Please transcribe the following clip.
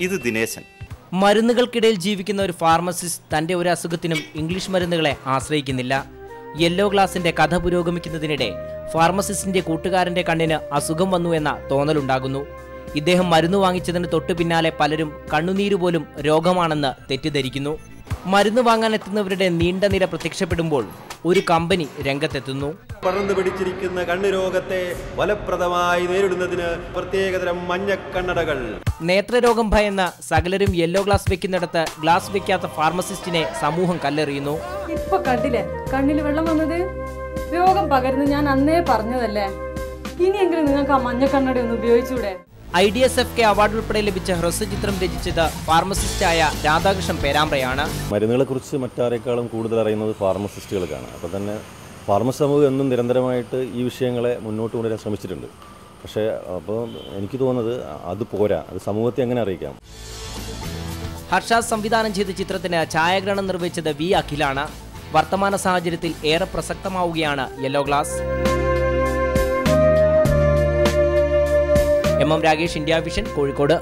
ഇത് ദിനേശൻ. മരുന്നുകൾക്കിടയിൽ ജീവിക്കുന്ന ഒരു ഫാർമസിസ്റ്റ് തന്റെ ഒരു അസുഖത്തിനും ഇംഗ്ലീഷ് മരുന്നുകളെ ആശ്രയിക്കുന്നില്ല. യെല്ലോ ഗ്ലാസിന്റെ കഥ പുരോഗമിക്കുന്നതിനിടെ ഫാർമസിസ്റ്റിന്റെ കൂട്ടുകാരന്റെ കണ്ണിന് അസുഖം വന്നു എന്ന തോന്നലുണ്ടാകുന്നു. ഇദ്ദേഹം മരുന്ന് വാങ്ങിച്ചതിന് തൊട്ടു പിന്നാലെ പലരും കണ്ണുനീര് പോലും രോഗമാണെന്ന് തെറ്റിദ്ധരിക്കുന്നു. മരുന്ന് വാങ്ങാൻ എത്തുന്നവരുടെ നീണ്ട നിര പ്രത്യക്ഷപ്പെടുമ്പോൾ ഒരു കമ്പനി രംഗത്തെത്തുന്നു. പടർന്നു പിടിച്ചിരിക്കുന്ന കണ്ണുരോഗത്തെ ഫലപ്രദമായി നേരിടുന്നതിന് പ്രത്യേകതരം മഞ്ഞക്കണ്ണടകൾ നേത്രരോഗം ഭയന്ന സകലരും യെല്ലോ ഗ്ലാസ് വെക്കുന്നിടത്ത് ഗ്ലാസ് വെക്കാത്ത ഫാർമസിസ്റ്റിനെ സമൂഹം കല്ലെറിയുന്നു. ഇപ്പൊ കണ്ടില്ലേ? കണ്ണിൽ വെള്ളം വന്നത്? രോഗം പകരുന്നു ഞാൻ അന്നേ പറഞ്ഞതല്ലേ? ഇനിയെങ്കിലും നിങ്ങൾക്ക് ആ മഞ്ഞക്കണ്ണട ഒന്ന് ഉപയോഗിച്ചൂടെ? I D S F K award ഉൾപ്പെടെ ലഭിച്ച ഹ്രസ്വചിത്രം രചിച്ചത് ഫാർമസിസ്റ്റായ രാധാകൃഷ്ണൻ പേരാമ്പ്രയാണ്. മരുന്നുകളെക്കുറിച്ച് മറ്റാരെക്കാളും കൂടുതൽ അറിയുന്നത് ഫാർമസിസ്റ്റുകൾക്കാണ്. അപ്പോൾ തന്നെ ഫാർമസ് സമൂഹം എന്നും നിരന്തരമായിട്ട് ഈ വിഷയങ്ങളെ മുന്നോട്ട് കൊണ്ടുവരാൻ ശ്രമിച്ചിട്ടുണ്ട്. പക്ഷേ അപ്പോൾ എനിക്ക് തോന്നുന്നത് അത് പോരാ. അത് സമൂഹത്തെ എങ്ങനെ അറിയിക്കാം? ഹർഷ സംവിധാനം ചെയ്ത ചിത്രത്തിന് ഛായാഗ്രഹണം നിർവഹിച്ചത് വി അഖിലാണ്. വർത്തമാന സാഹചര്യത്തിൽ ഏറെ പ്രസക്തമാവുകയാണ് yellow glass. M M Rakesh India Vision Kozhikode